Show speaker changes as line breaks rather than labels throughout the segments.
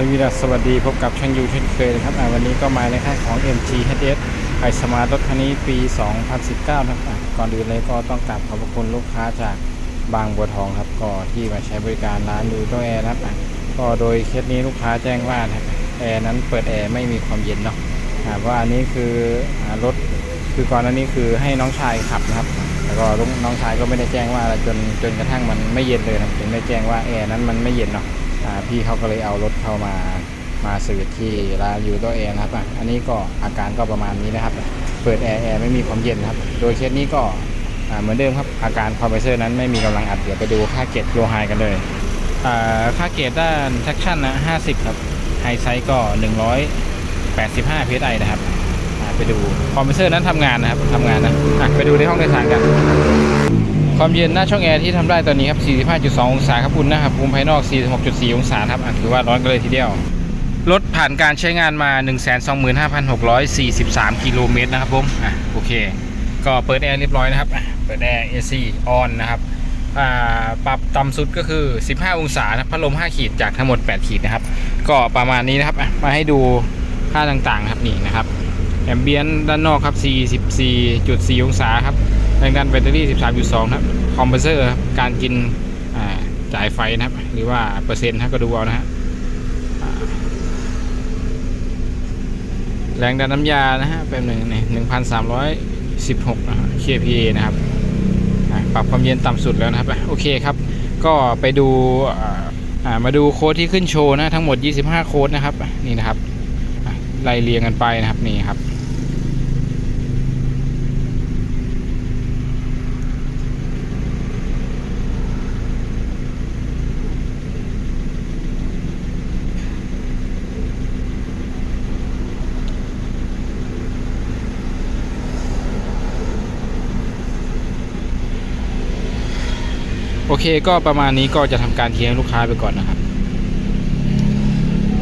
สวีดัสสวัสดีพบกับช่างยูเช่นเคยนะครับวันนี้ก็มาในค่ายของ MG HS ไอสมาร์ทรถคันนี้ปี 2019 นะครับก่อนอื่นเลยก็ต้องกราบขอบพระคุณลูกค้าจากบางบัวทองครับก็ที่มาใช้บริการร้านดูโตแอร์นะครับก็โดยเคสนี้ลูกค้าแจ้งว่านะครับแอร์นั้นเปิดแอร์ไม่มีความเย็นเนาะอ่าว่าอันนี้คือรถคือก่อนหน้านี้คือให้น้องชายขับนะครับแล้วก็น้องชายก็ไม่ได้แจ้งว่าอะไรจนจนกระทั่งมันไม่เย็นเลยนะถึงได้แจ้งว่าแอร์นั้นมันไม่เย็นเนาะ พี่เขาก็เลยเอารถเข้ามามาสืบที่ร้านยูโตเอนะครับอันนี้ก็อาการก็ประมาณนี้นะครับ เปิดแอร์แอร์ไม่มีความเย็นนะครับ โดยเคสนี้ก็เหมือนเดิมครับอาการคอมเพรสเซอร์นั้นไม่มีกำลังอัดเดี๋ยวไปดูค่าเกตโลไฮกันเลยค่าเกตด้านแท็กชั่นนะ50 ครับไฮไซส์ก็ 185 psi นะครับไปดูคอมเพรสเซอร์นั้นทำงานนะครับทำงานนะไปดูในห้องโดยสารกัน ความเย็นหน้าช่องแอร์ที่ทำได้ตอนนี้ครับ 45.2 องศาครับอุณหภูมิภายนอก 46.4 องศาครับอะถือว่าร้อนกันเลยทีเดียว รถผ่านการใช้งานมา 125,643 กิโลเมตรนะครับผมอะโอเค ก็เปิดแอร์เรียบร้อยนะครับเปิดแอร์ AC on นะครับอ่าปรับต่ำสุดก็คือ 15 องศานะพัดลม 5 ขีดจากทั้งหมด 8 ขีดนะครับ ก็ประมาณนี้นะครับอะมาให้ดูค่าต่างๆครับนี่นะครับแอมเบียนด้านนอกครับ 44.4 องศาครับ แรงดันแบตเตอรี่ 13.2 ครับ คอมเพรสเซอร์การกินจ่ายไฟนะครับ หรือว่าเปอร์เซ็นต์นะก็ดูเอานะฮะแรงดันน้ำยานะฮะเป็นหนึ่งหนึ่งพันสามร้อยสิบหก kPa นะครับปรับความเย็นต่ำสุดแล้วนะครับ โอเคครับ ก็ไปดูมาดูโค้ดที่ขึ้นโชว์นะ ทั้งหมด 25 โค้ดนะครับ นี่นะครับไล่เรียงกันไปนะครับ นี่ครับ โอเคก็ประมาณนี้ก็จะทำการเคลียร์ให้ลูกค้าไปก่อนนะครับ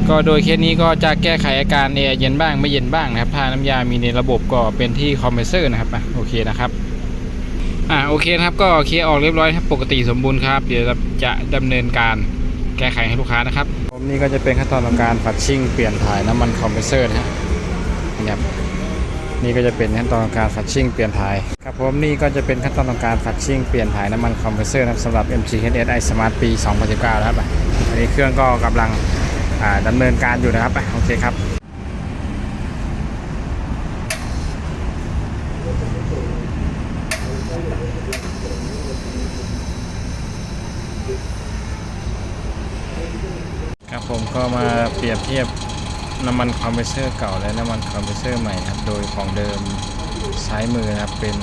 ก็โดยเคสนี้ก็จะแก้ไขอาการแอร์เย็นบ้างไม่เย็นบ้างนะครับ ถ้าน้ำยามีในระบบก็เป็นที่คอมเพรสเซอร์นะครับอะโอเคนะครับอ่าโอเคนะครับก็เคลียร์ออกเรียบร้อยครับปกติสมบูรณ์ครับเดี๋ยวจะดำเนินการแก้ไขให้ลูกค้านะครับผมนี่ก็จะเป็นขั้นตอนของการฝัดชิ่งเปลี่ยนถ่ายน้ำมันคอมเพรสเซอร์นะฮะนี่ครับ นี่ก็จะเป็นขั้นตอนของการฟัดชิ่งเปลี่ยนถ่ายครับผมนี่ก็จะเป็นขั้นตอนของการฟัดชิ่งเปลี่ยนถ่ายน้ำมันคอมเพรสเซอร์นะครับสำหรับ MGHS i Smart ปี 2019นะครับอันนี้เครื่องก็กำลังอ่าดำเนินการอยู่นะครับโอเคครับครับผมก็มาเปรียบเทียบ น้ำมันคอมเพรสเซอร์เก่าและน้ำมันคอมเพรสเซอร์ใหม่นะครับ โดยของเดิมซ้ายมือนะครับเป็น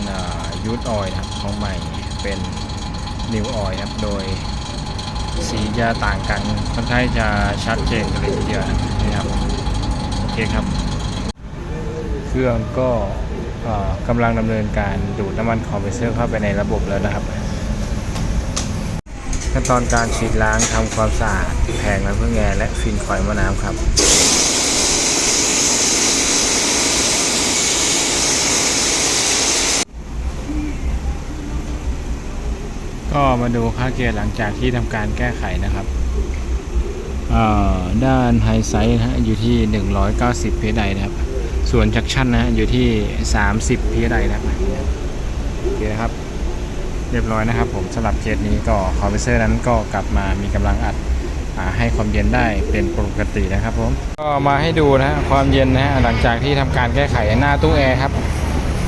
ยูทออยครับของใหม่เป็นนิวออยครับ โดยสีจะต่างกันค่อนข้างจะชัดเจนกันเลยทีเดียวนะครับโอเคครับ เครื่องก็กำลังดำเนินการดูดน้ำมันคอมเพรสเซอร์เข้าไปในระบบแล้วนะครับขั้นตอนการฉีดล้างทำความสะอาดแผงน้ำพึ่งแอร์และฟินคอยล์มะน้ำครับ ก็มาดูค่าเกียร์หลังจากที่ทำการแก้ไขนะครับอ่าด้านไฮไซส์นะฮะอยู่ที่ 190เพไดนะครับ ส่วนจักชั่นนะฮะอยู่ที่ 30เพไดนะครับโอเคนะครับ เรียบร้อยนะครับ ผมสำหรับเคสนี้ก็คอมเพรสเซอร์นั้นก็กลับมามีกำลังอัดอให้ความเย็นได้เป็นปกตินะครับผมก็มาให้ดูนะฮะความเย็นนะฮะหลังจากที่ทำการแก้ไขหน้าตู้แอร์ครับ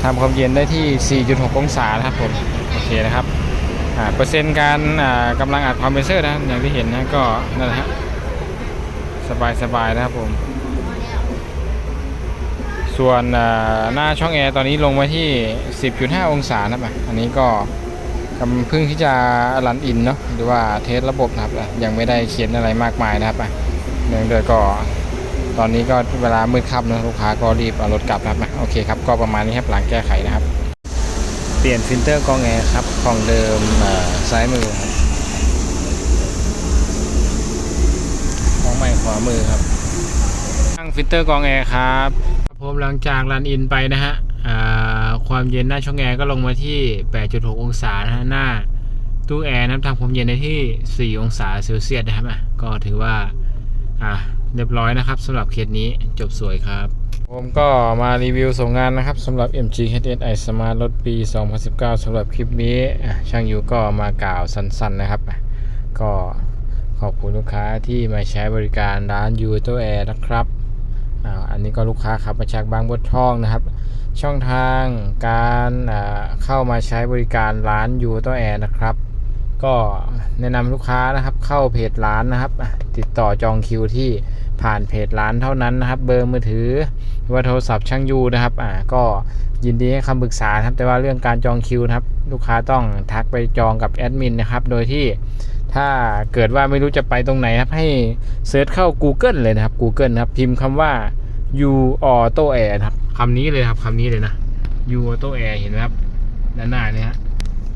ทำความเย็นได้ที่ 4.6 องศานะครับผมโอเคนะครับ เปอร์เซ็นต์การกำลังอัดคอมเพรสเซอร์นะอย่างที่เห็นนะก็นั่นแหละฮะสบายสบายๆนะครับผม ส่วนหน้าช่องแอร์ตอนนี้ลงมาที่ 10.5 องศานะครับอะอันนี้ก็กำพิ่งที่จะรันอินเนาะหรือว่าเทสระบบนะครับอะยังไม่ได้เขียนอะไรมากมายนะครับอะเนื่องด้วยก็ตอนนี้ก็เวลามืดค่ำนะลูกค้าก็รีบเอารถกลับนะครับโอเคครับก็ประมาณนี้ครับหลังแก้ไขนะครับ ปลี่ยนฟิลเตอร์กองแอร์ครับของเดิมซ้ายมือครับของใหม่ขวามือครับตั้งฟิลเตอร์กองแอร์ครับผมหลังจากรันอินไปนะฮะความเย็นหน้าช่องแอร์ก็ลงมาที่ 8.6 องศานะฮะหน้าตู้แอร์น้ำทำความเย็นได้ที่ 4 องศาเซลเซียสนะครับก็ถือว่าเรียบร้อยนะครับสำหรับเคสนี้จบสวยครับ ผมก็มารีวิวส่งงานนะครับสำหรับ MG HSI Smart รถปี 2019สำหรับคลิปนี้ ช่างยูก็มากล่าวสั้นๆนะครับ ก็ขอบคุณลูกค้าที่มาใช้บริการร้านยูโตแอร์นะครับอันนี้ก็ลูกค้าขับมาจากบางบัวทองนะครับ ช่องทางการเข้ามาใช้บริการร้านยูโตแอร์นะครับ ก็แนะนำลูกค้านะครับเข้าเพจร้านนะครับ ติดต่อจองคิวที่ ผ่านเพจร้านเท่านั้นนะครับ เบอร์มือถือหรือว่าโทรศัพท์ช่างยูนะครับอ่าก็ยินดีให้คำปรึกษาครับแต่ว่าเรื่องการจองคิวนะครับ ลูกค้าต้องทักไปจองกับแอดมินนะครับ โดยที่ถ้าเกิดว่าไม่รู้จะไปตรงไหนครับ ให้เซิร์ชเข้า Google เลยนะครับ Google นะครับ พิมพ์คำว่า U Auto Air ครับคำนี้เลยครับคำนี้เลยนะ U Auto Air เห็นไหมครับด้านหน้าเนี่ยฮะ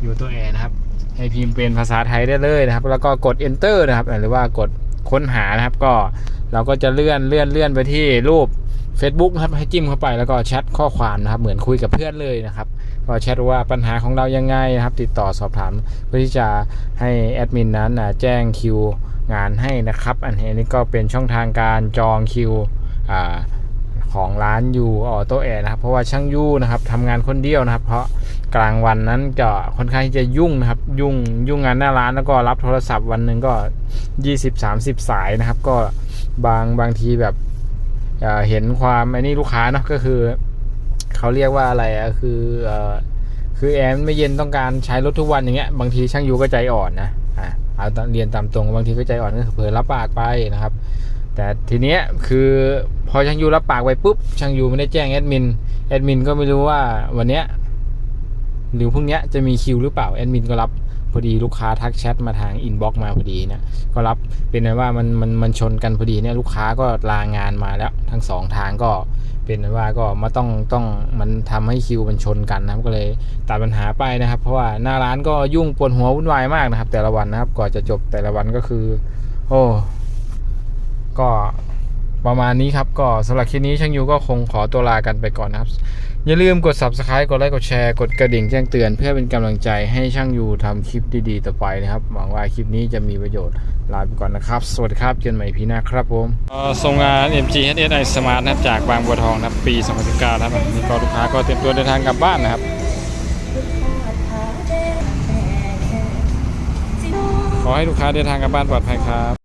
U Auto Air นะครับ ให้พิมพ์เป็นภาษาไทยได้เลยนะครับ แล้วก็กด enter นะครับ หรือว่ากดค้นหานะครับ ก็ เราก็จะเลื่อนเลื่อนเลื่อนไปที่รูป Facebook นะครับให้จิ้มเข้าไปแล้วก็แชทข้อความนะครับเหมือนคุยกับเพื่อนเลยนะครับก็แชทว่าปัญหาของเรายังไงนะครับ ติดต่อสอบถามเพื่อที่จะให้แอดมินนั้นแจ้งคิวงานให้นะครับ อันนี้ก็เป็นช่องทางการจองคิวอของร้านยูออโตแอร์นะครับ เพราะว่าช่างยูนะครับทำงานคนเดียวนะครับ เพราะ กลางวันนั้นจะค่อนข้างที่จะยุ่งนะครับ ยุ่งยุ่งงานหน้าร้านแล้วก็รับโทรศัพท์วันหนึ่งก็ 20-30 สายนะครับ ก็บางบางทีแบบเห็นความไอ้นี่ลูกค้าเนาะก็คือเขาเรียกว่าอะไรอะคืออคือแอร์มันไม่เย็นต้องการใช้รถทุกวันอย่างเงี้ยบางทีช่างยูก็ใจอ่อนนะอะเอาเรียนตามตรงบางทีก็ใจอ่อนก็เผลอรับปากไปนะครับ แต่ทีเนี้ยคือพอช่างยูรับปากไปปุ๊บช่างยูไม่ได้แจ้งแอดมินแอดมินก็ไม่รู้ว่าวันเนี้ย หรือพรุ่งเนี้ยจะมีคิวหรือเปล่าแอดมินก็รับพอดีลูกค้าทักแชทมาทางอินบ็อกมาพอดีนะก็รับเป็นไงว่ามันมันมันชนกันพอดีเนี่ยลูกค้าก็ลางานมาแล้วทั้งสองทางก็เป็นว่าก็มาต้องต้องมันทำให้คิวมันชนกันนะครับก็เลยตัดปัญหาไปนะครับ เพราะว่าหน้าร้านก็ยุ่งปวดหัววุ่นวายมากนะครับ แต่ละวันนะครับก่อนจะจบแต่ละวันก็คือ โอ้ก็ประมาณนี้ครับก็สำหรับคลิปนี้ช่างยูก็คงขอตัวลากันไปก่อนนะครับ อย่าลืมกด subscribe กดไลค์กดแชร์กดกระดิ่งแจ้งเตือนเพื่อเป็นกำลังใจให้ช่างยูทำคลิปดีๆ ต่อไปนะครับ หวังว่าคลิปนี้จะมีประโยชน์ลาไปก่อนนะครับ สวัสดีครับเจอกันใหม่พีหน้าครับผมส่งงาน MG HSI Smart นะครับจากบางบัวทองนะครับปี2019นะครับนี่ก็ลูกค้าก็เตรียมตัวเดินทางกลับบ้านนะครับขอให้ลูกค้าเดินทางกลับบ้านปลอดภัยครับ